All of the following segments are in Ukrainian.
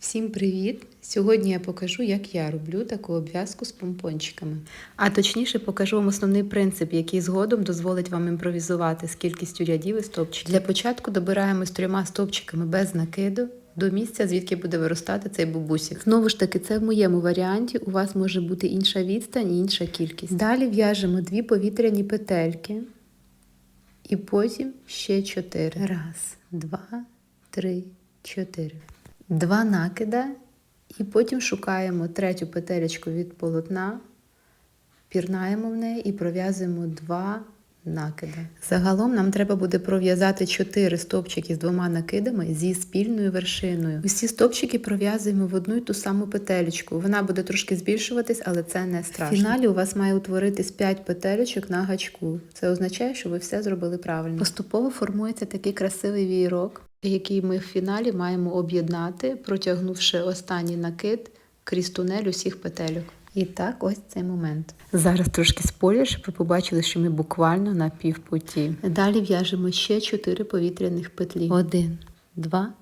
Всім привіт! Сьогодні я покажу, як я роблю таку обв'язку з помпончиками. А точніше покажу вам основний принцип, який згодом дозволить вам імпровізувати з кількістю рядів і стовпчиків. Для початку добираємо з трьома стовпчиками без накиду до місця, звідки буде виростати цей бабусік. Знову ж таки, це в моєму варіанті. У вас може бути інша відстань і інша кількість. Далі в'яжемо дві повітряні петельки. І потім ще чотири. Раз, два, три, чотири. Два накида. І потім шукаємо третю петелечку від полотна, пірнаємо в неї і пров'язуємо два накиди. Загалом нам треба буде пров'язати чотири стовпчики з двома накидами зі спільною вершиною. Усі стовпчики пров'язуємо в одну й ту саму петелечку. Вона буде трошки збільшуватись, але це не страшно. В фіналі у вас має утворитись 5 петелечок на гачку. Це означає, що ви все зробили правильно. Поступово формується такий красивий віїрок, який ми в фіналі маємо об'єднати, протягнувши останній накид крізь тунель усіх петельок. І так, ось цей момент. Зараз трошки спойлер, щоб ви побачили, що ми буквально на півпуті. Далі в'яжемо ще 4 повітряних петлі. Один, два,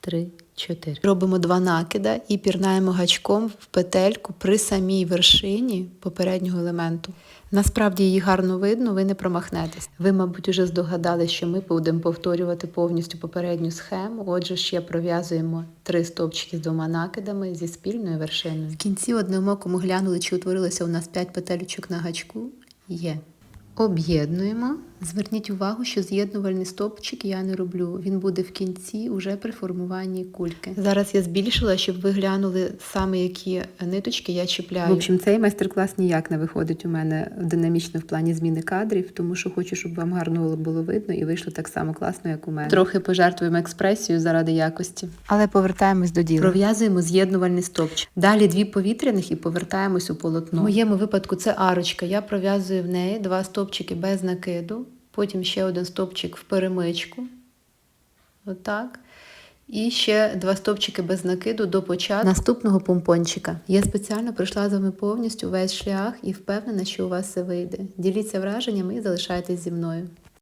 три, чотири. Робимо два накида і пірнаємо гачком в петельку при самій вершині попереднього елементу. Насправді її гарно видно, ви не промахнетесь. Ви, мабуть, уже здогадали, що ми будемо повторювати повністю попередню схему. Отже, ще пров'язуємо три стовпчики з двома накидами зі спільною вершиною. В кінці одним оком глянули, чи утворилося у нас 5 петелючок на гачку. Є. Об'єднуємо. Зверніть увагу, що з'єднувальний стовпчик я не роблю. Він буде в кінці уже при формуванні кульки. Зараз я збільшила, щоб ви глянули саме які ниточки я чіпляю. В общем, цей майстер-клас ніяк не виходить у мене динамічно в плані зміни кадрів, тому що хочу, щоб вам гарно було видно і вийшло так само класно, як у мене. Трохи пожертвуємо експресію заради якості. Але повертаємось до діла. Пров'язуємо з'єднувальний стовпчик. Далі дві повітряних і повертаємось у полотно. В моєму випадку це арочка. Я пров'язую в неї два стовпчики без накиду, потім ще один стовпчик в перемичку. Отак. І ще два стовпчики без накиду до початку наступного помпончика. Я спеціально пройшла з вами повністю весь шлях і впевнена, що у вас все вийде. Діліться враженнями і залишайтесь зі мною.